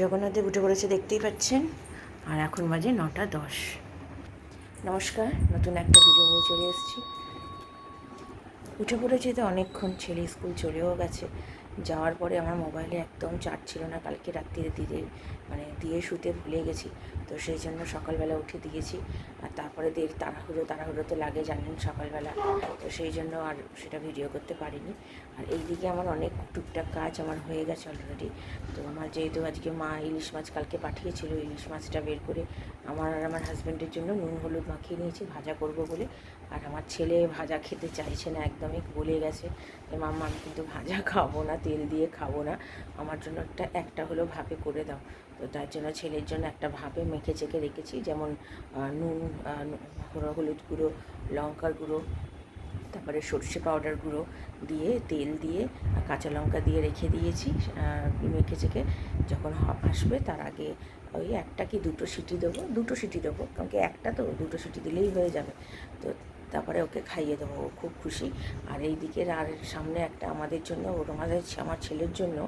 জগন্নাথদেব উঠে পড়েছে দেখতেই পাচ্ছেন। আর এখন বাজে নটা দশ। নমস্কার, নতুন একটা ভিডিও নিয়ে চলে এসেছি। উঠে পড়েছি তো অনেকক্ষণ, ছেলে স্কুল চলেও গেছে। যাওয়ার পরে আমার মোবাইলে একদম চার্জ ছিল না, কালকে রাত্রিরে দিতে মানে দিয়ে শুতে ভুলে গেছি। তো সেই জন্য সকালবেলা উঠে দিয়েছি। আর তারপরে দের তাড়াহুড়ো তাড়াহুড়ো তো লাগে জানেন সকালবেলা। তো সেই জন্য আর সেটা ভিডিও করতে পারিনি। আর এইদিকে আমার অনেক টুকটাক কাজ আমার হয়ে গেছে অলরেডি তো আমার যেহেতু আজকে মা ইলিশ মাছ কালকে পাঠিয়েছিল, ইলিশ মাছটা বের করে আমার আর আমার হাজব্যান্ডের জন্য নুন, হলুদ মাখিয়ে নিয়েছি, ভাজা করব বলে। আর আমার ছেলে ভাজা খেতে চাইছে না একদমই, বলে গেছে যে, মাম্মা, আমি কিন্তু ভাজা খাব না, তেল দিয়ে খাব না। আমার জন্য একটা একটা হলো ভাপে করে দাও। তো তার জন্য ছেলের জন্য একটা ভাপে মেখে চেখে রেখেছি, যেমন নুন হলুদ গুঁড়ো, লঙ্কার গুঁড়ো, তারপরে সর্ষে পাউডার গুঁড়ো দিয়ে, তেল দিয়ে কাঁচা লঙ্কা দিয়ে রেখে দিয়েছি মেখে চেখে। যখন আসবে তার আগে ওই একটা কি দুটো সিটি দেবো, দুটো সিটি দেবো, কারণ কি একটা তো দুটো সিটি দিলেই হয়ে যাবে। তো তারপরে ওকে খাইয়ে দেবো, ও খুব খুশি। আর এই দিকের আর সামনে একটা আমাদের জন্য, ওর আমাদের, আমার ছেলের জন্য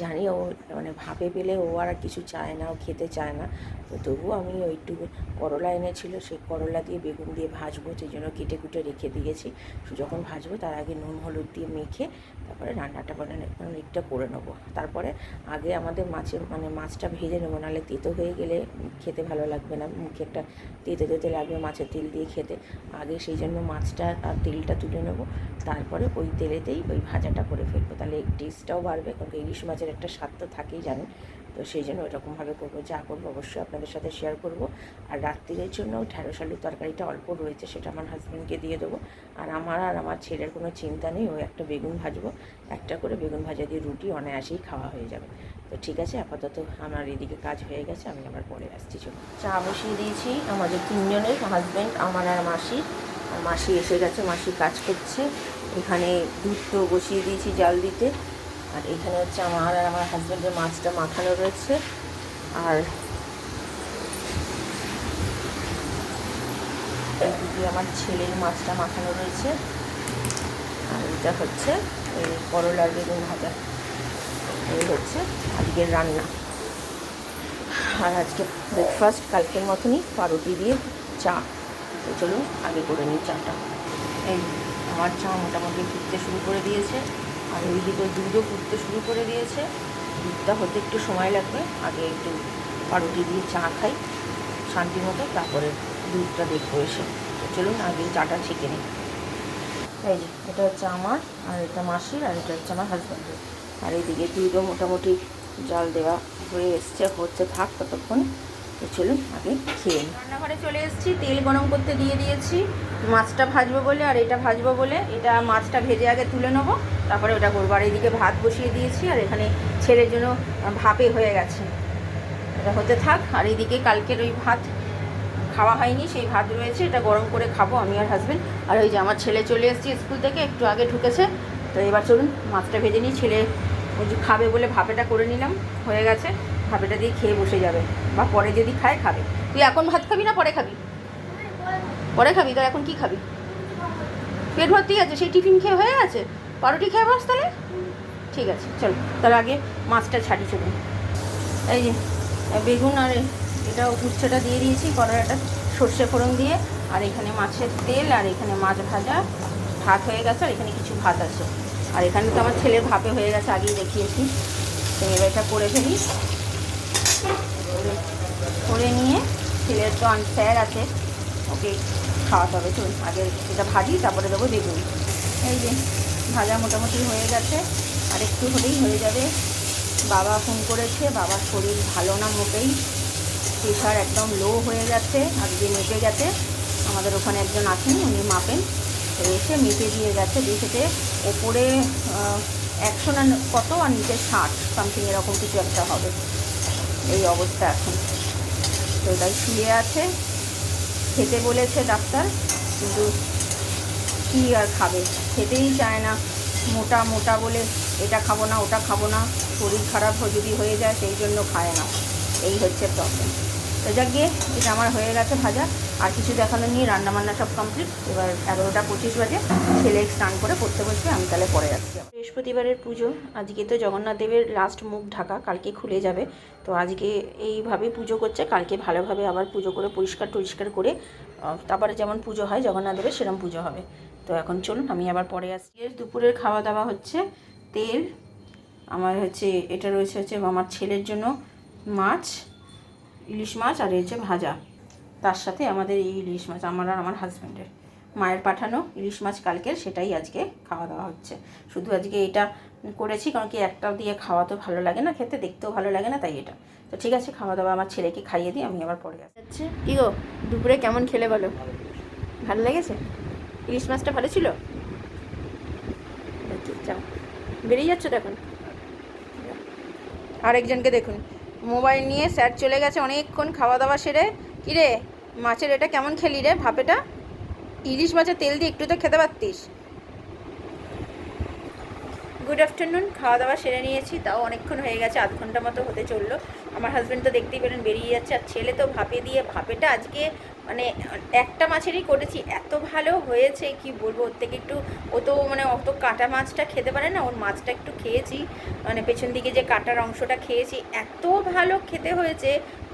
জানি ও মানে ভাবে পেলে ও আর কিছু চায় না, ও খেতে চায় না। তো তবুও আমি ওইটুকু করলা এনেছিল, সেই করলা দিয়ে বেগুন দিয়ে ভাজবো, সেই জন্য কেটে কুটে রেখে দিয়েছি। যখন ভাজবো তার আগে নুন, হলুদ দিয়ে মেখে তারপরে রান্নাটা মানে অনেকটা করে নেব। তারপরে আগে আমাদের মাছের মানে মাছটা ভেজে নেব, নাহলে তেতো হয়ে গেলে খেতে ভালো লাগবে না। মুখে একটা তেতে তেতে লাগবে মাছের তেল দিয়ে খেতে। আগে সেই জন্য মাছটা আর তেলটা তুলে নেব। তারপরে ওই তেলেতেই ওই ভাজাটা করে ফেলব। তাহলে টেস্টটাও বাড়বে, কারণ ইলিশ মাছের একটা স্বাদ তো থাকেই জানেন। তো সেই জন্য ওইরকমভাবে করব, যা করব অবশ্যই আপনাদের সাথে শেয়ার করব। আর রাত্রিরের জন্য ঢ্যাঁড়স আলুর তরকারিটা অল্প রয়েছে, সেটা আমার হাজব্যান্ডকে দিয়ে দেবো। আর আমার আর আমার ছেলের কোনো চিন্তা নেই, ও একটা বেগুন ভাজবো। একটা করে বেগুন ভাজা দিয়ে রুটি অনায়াসেই খাওয়া হয়ে যাবে। তো ঠিক আছে, আপাতত আমার এদিকে কাজ হয়ে গেছে, আমি আবার পরে আসছি চলো চা বসিয়ে দিয়েছি, আমাদের তিনজনের হাজব্যান্ড আমার আর মাসি। মাসি এসে গেছে, মাসি কাজ করছে। এখানে দুধ তো বসিয়ে দিয়েছি জাল দিতে। আর এখানে হচ্ছে আমার আর আমার হাজব্যান্ডের মাছটা মাখানো রয়েছে। আর এইদিকে আমার ছেলের মাছটা মাখানো রয়েছে। আর এটা হচ্ছে এই করলার বেগুন ভাজা। এই হচ্ছে আজকের রান্না। আর আজকে ব্রেকফাস্ট কালকের মতনই পাউরুটি দিয়ে চা। তো চলুন আগে করে নিই চাটা। এই আমার চা মোটামুটি ফুটতে শুরু করে দিয়েছে। আর ওইদিকে দুধও ফুটতে শুরু করে দিয়েছে। দুধটা হতে একটু সময় লাগবে, আগে একটু পাউরুটি দিয়ে চা খাই শান্তি মতো, তারপরে দুধটা দেখব এসে। চলুন, আগে চাটা ছেঁকে নিই। এই যে, এটা হচ্ছে আমার, আর এটা মাসির, আর এটা হচ্ছে আমার হাজব্যান্ডের আর এইদিকে দুধও মোটামুটি জল দেওয়া হয়ে এসছে, হচ্ছে থাক ততক্ষণ। তো চলুন আগে খেয়ে নিই। রান্নাঘরে চলে এসেছি, তেল গরম করতে দিয়ে দিয়েছি। মাছটা ভাজবো বলে আর এটা ভাজবো বলে, এটা মাছটা ভেজে আগে তুলে নেব, তারপরে ওটা করব। আর এইদিকে ভাত বসিয়ে দিয়েছি আর এখানে ছেলের জন্য ভাপে হয়ে গেছে। এটা হতে থাক, আর এইদিকে কালকের ওই ভাত খাওয়া হয়নি, সেই ভাত রয়েছে, এটা গরম করে খাব আমি আর হাজবেন্ড আর ওই যে আমার ছেলে চলে এসেছে স্কুল থেকে, একটু আগে ঢুকেছে, তো এবার চলুন মাছটা ভেজে নিই। ছেলে খাবে বলে ভাপেটা করে নিলাম, হয়ে গেছে। ভাপেটা দিয়ে খেয়ে বসে যাবে বা পরে যদি খায়, খাবে। তুই এখন ভাত খাবি না পরে খাবি? পরে খাবি? তো এখন কি খাবি? পেট ভর্তি আছে? সেই টিফিন খেয়ে হয়ে আছে পাউরুটি খেয়ে বস তাহলে? ঠিক আছে, চলো। তার আগে মাছটা ছাড়ি চলুন। এই যে, বেগুন আর এটা উচ্ছেটা দিয়ে দিয়েছি, কড়াইটা সর্ষে ফোড়ন দিয়ে। আর এখানে মাছের তেল, আর এখানে মাছ ভাজা। ভাত হয়ে গেছে, আর এখানে কিছু ভাত আছে। আর এখানে তো আমার ছেলের ভাপে হয়ে গেছে, আগেই দেখিয়েছি। তো এবার এটা করে ফেলি। করে নিয়ে ছেলের তো স্যার আছে, ওকে খাওয়াতে হবে। চলুন, আগে এটা ভাজি, তারপরে দেবো বেগুন। এই যে, ভাজা মোটামুটি হয়ে গেছে, আর একটু হলেই হয়ে যাবে। বাবা ফোন করেছে, বাবার শরীর ভালো না মোটেই। প্রেশার একদম লো হয়ে গেছে আজকে মেপে গেছে, আমাদের ওখানে একজন আছেন, উনি মাপেন। তো এসে মেপে দিয়ে গেছে দেখেছে ওপরে একশো না কত আর নিচে ষাট সামথিং এরকম কিছু একটা হবে। এই অবস্থা এখন। তো তাই শুয়ে আছে। খেতে বলেছে ডাক্তার, কিন্তু কী আর খাবে? খেতেই চায় না। মোটা মোটা বলে এটা খাব না, ওটা খাব না। শরীর খারাপ যদি হয়ে যায়, সেই জন্য খায় না। এই হচ্ছে প্রবলেম তো যাক গিয়ে এটা আমার হয়ে গেছে ভাজা। আর কিছু দেখানো নিয়ে রান্না বান্না সব কমপ্লিট এবার এগারোটা পঁচিশ বাজে। ছেলে স্নান করে পড়তে বসবে, আমি তাহলে পরে যাচ্ছি বৃহস্পতিবারের পুজো। আজকে তো জগন্নাথ দেবের লাস্ট মুখ ঢাকা, কালকে খুলে যাবে। তো আজকে এইভাবে পুজো করছে, কালকে ভালোভাবে আবার পুজো করে পরিষ্কার টরিষ্কার করে তারপরে যেমন পুজো হয় জগন্নাথ দেবের সেরকম পুজো হবে। তো এখন চলুন, আমি আবার পরে আসছি। দুপুরের খাওয়া দাওয়া হচ্ছে তেল। আমার হচ্ছে, এটা রয়েছে হচ্ছে আমার ছেলের জন্য মাছ। ইলিশ মাছ আর এই ভাজা। তার সাথে আমাদের এই ইলিশ মাছ আমার আর আমার হাজব্যান্ডের। মায়ের পাঠানো ইলিশ মাছ কালকের সেটাই আজকে খাওয়া দাওয়া হচ্ছে। শুধু আজকে এটা করেছি কারণ কি একটা দিয়ে খাওয়া তো ভালো লাগে না খেতে দেখতেও ভালো লাগে না তাই এটা। তো ঠিক আছে খাওয়া দাওয়া আমার ছেলেকে খাইয়ে দিই আমি আবার পরে আসছি। কি গো দুপুরে কেমন খেলে বলো? ভালো লেগেছে? ইলিশ মাছটা ভালো ছিল? আচ্ছা, যাও। বেরিয়ে যাচ্ছ তো এখন? আরেকজনকে দেখুন। মোবাইল নিয়ে স্যার চলে গেছে অনেকক্ষণ খাওয়া দাওয়া সেরে। কিরে, মাছের এটা কেমন খেলি রে ভাপেটা? ইলিশ মাছের তেল দিয়ে একটু তো খেতে পারতিস। গুড আফটারনুন খাওয়া দাওয়া সেরে নিয়েছি, তাও অনেকক্ষণ হয়ে গেছে, আধ ঘণ্টা মতো হতে চলল। আমার হাজব্যান্ড তো দেখতেই পেলেন, বেরিয়ে যাচ্ছে, আর ছেলে তো ভাপে দিয়ে, ভাপেটা আজকে মানে একটা মাছেরই করেছি, এত ভালো হয়েছে, কি বলব, ওর থেকে একটু, ও তো মানে অত কাটা মাছটা খেতে পারে না, ওর মাছটা একটু খেয়েছি মানে পেছন দিকে যে কাটার অংশটা খেয়েছি, এত ভালো খেতে হয়েছে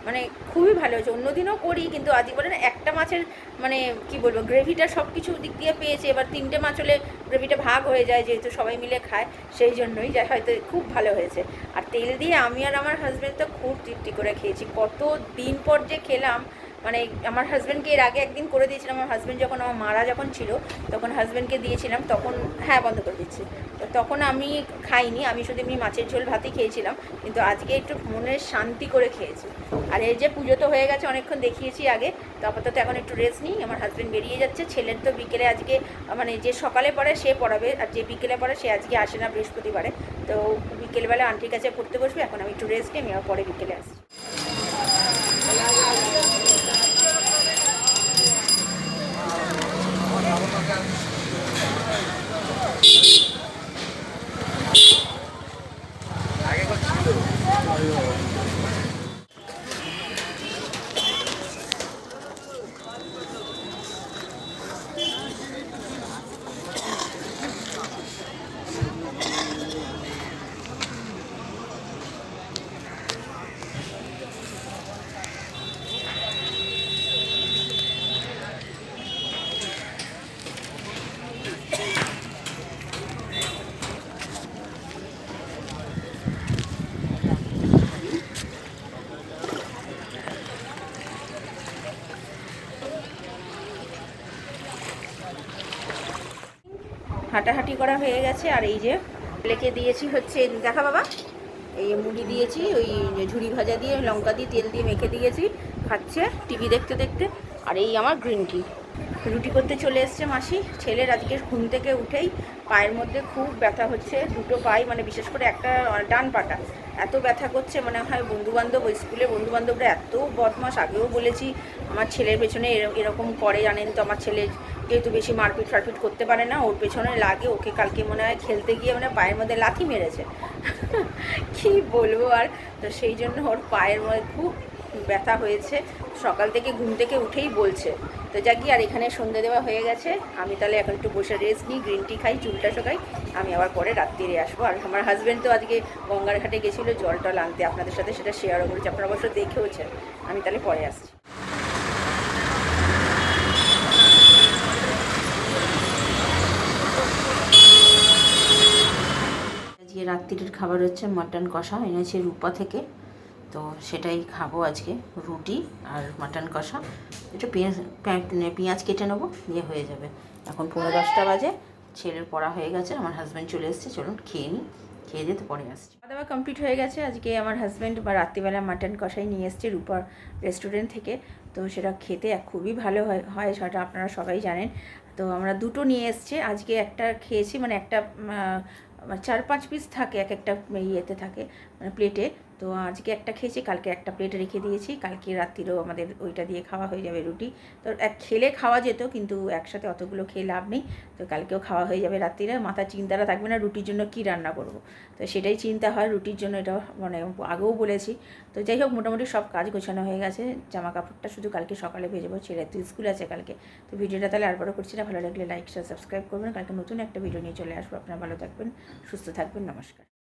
মানে খুবই ভালো হয়েছে। অন্যদিনও করি, কিন্তু আজকে বলে না, একটা মাছের মানে কি বলব গ্রেভিটা সব কিছু দিক দিয়ে পেয়েছে। এবার তিনটে মাছ হলে গ্রেভিটা ভাগ হয়ে যায়, যেহেতু সবাই মিলে খায়, সেই জন্যই যাই, হয়তো খুব ভালো হয়েছে। আর তেল দিয়ে আমি আর আমার হাজব্যান্ড তো খুব তৃপ্তি করে খেয়েছি। কত দিন পর যে খেলাম মানে আমার হাজব্যান্ডকে এর আগে একদিন করে দিয়েছিলাম, আমার হাজব্যান্ড যখন আমার মারা যখন ছিল, তখন হাজব্যান্ডকে দিয়েছিলাম, তখন হ্যাঁ বন্ধ করে দিচ্ছি তো তখন আমি খাইনি, আমি শুধু এমনি মাছের ঝোল ভাতই খেয়েছিলাম, কিন্তু আজকে একটু মনের শান্তি করে খেয়েছি। আর এই যে পুজো তো হয়ে গেছে, অনেকক্ষণ দেখিয়েছি আগে, তো আপাতত এখন একটু রেস্ট নিই, আমার হাজব্যান্ড বেরিয়ে যাচ্ছে, ছেলের তো বিকেলে আজকে মানে যে সকালে পড়ে সে পড়াবে, আর যে বিকেলে পড়ে সে আজকে আসে না বৃহস্পতিবারে। তো বিকেলবেলা আন্টির কাছে পড়তে বসবে, এখন আমি একটু রেস্ট নিই, আমি পরে বিকেলে আসছি। হাঁটাহাঁটি করা হয়ে গেছে, আর এই যে লেকে দিয়েছি হচ্ছে, দেখা বাবা, এই মুড়ি দিয়েছি, ওই ঝুড়ি ভাজা দিয়ে, লঙ্কা দিয়ে, তেল দিয়ে মেখে দিয়েছি, খাচ্ছে টিভি দেখতে দেখতে, আর এই আমার গ্রিন টি রুটি করতে চলে এসছে মাসি, ছেলের আজকে ঘুম থেকে উঠেই পায়ের মধ্যে খুব ব্যথা হচ্ছে, দুটো পাই মানে বিশেষ করে একটা ডান পাটা, এত ব্যথা করছে মনে হয় বন্ধুবান্ধব স্কুলে বন্ধুবান্ধবরা এত বদমাস আগেও বলেছি, আমার ছেলের পেছনে এর- এরকম করে জানেন তো আমার ছেলে যেহেতু বেশি মারপিট ফারপিট করতে পারে না, ওর পেছনে লাগে, ওকে কালকে মনে হয় খেলতে গিয়ে মানে পায়ের মধ্যে লাথি মেরেছে। কি বলব আর? তো সেই জন্য ওর পায়ের মধ্যে খুব ব্যথা হয়েছে। সকাল থেকে ঘুম থেকে উঠেই বলছে, তো যাক গিয়ে আর এখানে সন্ধে দেওয়া হয়ে গেছে, আমি তাহলে এখন একটু বসে রেস্ট নিই, গ্রিন টি খাই, চুলটা শোকাই, আমি আবার পরে রাত্রিরে আসব। আর আমার হাজব্যান্ড তো আজকে গঙ্গার ঘাটে গেছিল, জল টল আনতে, আপনাদের সাথে সেটা শেয়ারও করেছি, আপনারা অবশ্য দেখেওছেন, আমি তাহলে পরে আসছি। আজকে রাত্রির খাবার হচ্ছে মাটন কষা, এনেছি রূপা থেকে। তো সেটাই খাব আজকে, রুটি আর মাটন কষা। একটু পেঁয়াজ পেঁয়াজ কেটে নেব দিয়ে হয়ে যাবে। এখন পনেরো দশটা বাজে, ছেলের পড়া হয়ে গেছে, আমার হাজব্যান্ড চলে এসেছে, চলুন খেয়ে নিই, খেয়ে দিয়ে তো পরে আসছি। খাওয়া দাওয়া কমপ্লিট হয়ে গেছে, আজকে আমার হাজব্যান্ড বা রাত্রিবেলা মাটন কষাই নিয়ে এসছে রূপার রেস্টুরেন্ট থেকে। তো সেটা খেতে খুবই ভালো হয় সেটা আপনারা সবাই জানেন। তো আমরা দুটো নিয়ে এসছে, আজকে একটা খেয়েছি মানে একটা চার পাঁচ পিস থাকে এক একটা ইয়েতে থাকে মানে প্লেটে তো আজকে একটা খেয়েছি, কালকে একটা প্লেট রেখে দিয়েছি, কালকে রাত্রিরেও আমাদের ওইটা দিয়ে খাওয়া হয়ে যাবে রুটি। তো এক খেলে খাওয়া যেত, কিন্তু একসাথে অতগুলো খেয়ে লাভ নেই। তো কালকেও খাওয়া হয়ে যাবে রাত্রিরে, মাথার চিন্তাটা থাকবে না রুটির জন্য কী রান্না করব। তো সেটাই চিন্তা হয় রুটির জন্য, এটা মানে আগেও বলেছি। তো যাই হোক, মোটামুটি সব কাজ গোছানো হয়ে গেছে। জামা কাপড়টা শুধু কালকে সকালে ভেজেবো ছেলে তো স্কুল আছে কালকে। তো ভিডিওটা তাহলে আর বড় করছি না, ভালো লাগলে লাইক সাবস্ক্রাইব করবেন। কালকে নতুন একটা ভিডিও নিয়ে চলে আসব। আপনারা ভালো থাকবেন, সুস্থ থাকবেন, নমস্কার।